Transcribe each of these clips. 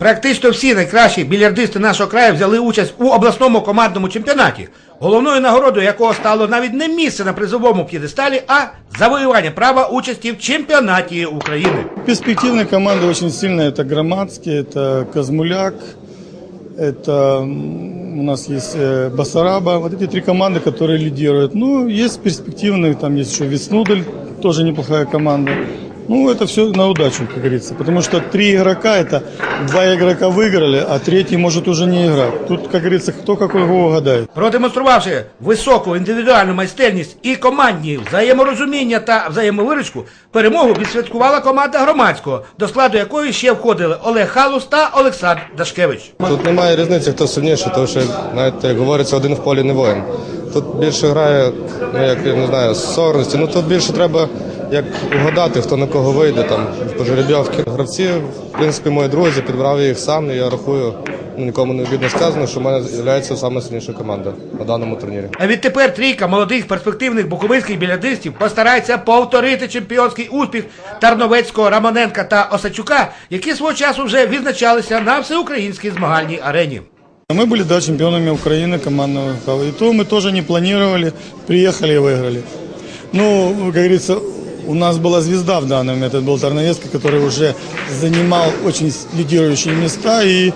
Практично всі найкращі більярдисти нашого краю взяли участь у обласному командному чемпіонаті, головною нагородою якого стало навіть не місце на призовому п'єдесталі, а завоювання права участі в чемпіонаті України. Перспективные команды очень сильные. Это Громадский, это Козмуляк, это м, у нас есть э, Басараба. Вот эти три команды, которые лидируют. Ну, есть перспективные, там есть еще Веснудель, тоже неплохая команда. Ну, это все на удачу, как говорится. Потому что три игрока, это два игрока выиграли, а третий может уже не играть. Тут, как говорится, кто какой кого угадает. Продемонструвавши високу індивідуальну майстерність і командні взаєморозуміння та взаємовиручку, перемогу відсвяткувала команда громадського, до складу якої ще входили Олег Халус та Олександр Дашкевич. Тут немає різниці, хто сильніший, тому що навіть як говориться, один в полі не воїн. Тут більше грає, ну як я не знаю, сорності. Ну тут більше треба як угадати, хто на кого вийде там по жеребьовки. Гравці, в принципі, мої друзі, підбрав я їх сам, і я рахую, ну, нікому не обідно сказано, що в мене є саме сильніша команда на даному турнірі. А відтепер трійка молодих перспективних буковинських білядистів постарається повторити чемпіонський успіх Тарновецького, Рамоненка та Осачука, які свого часу вже відзначалися на всеукраїнській змагальній арені. Мы были, да, чемпионами Украины командного хава. И то мы тоже не планировали, приехали и выиграли. Ну, как говорится, у нас была звезда в данный момент, это был Тарновецкий, который уже занимал очень лидирующие места и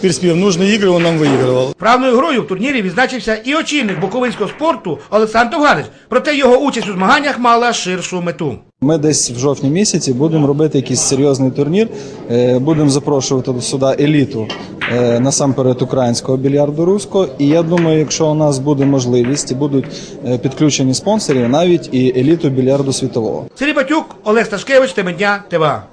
перспектив нужные игры он нам выигрывал. Правною грою в турнірі відзначився і очільник буковинського спорту Олександр Довганич, проте його участь у змаганнях мала ширшу мету. Ми десь в жовтні місяці будемо робити якийсь серйозний турнір. е, Будемо запрошувати сюди еліту е, насамперед українського більярду руського. І я думаю, якщо у нас буде можливість і будуть е, підключені спонсори, навіть і еліту більярду світового. Сергій Батюк, Олег Сташкевич, Темедня, ТВА.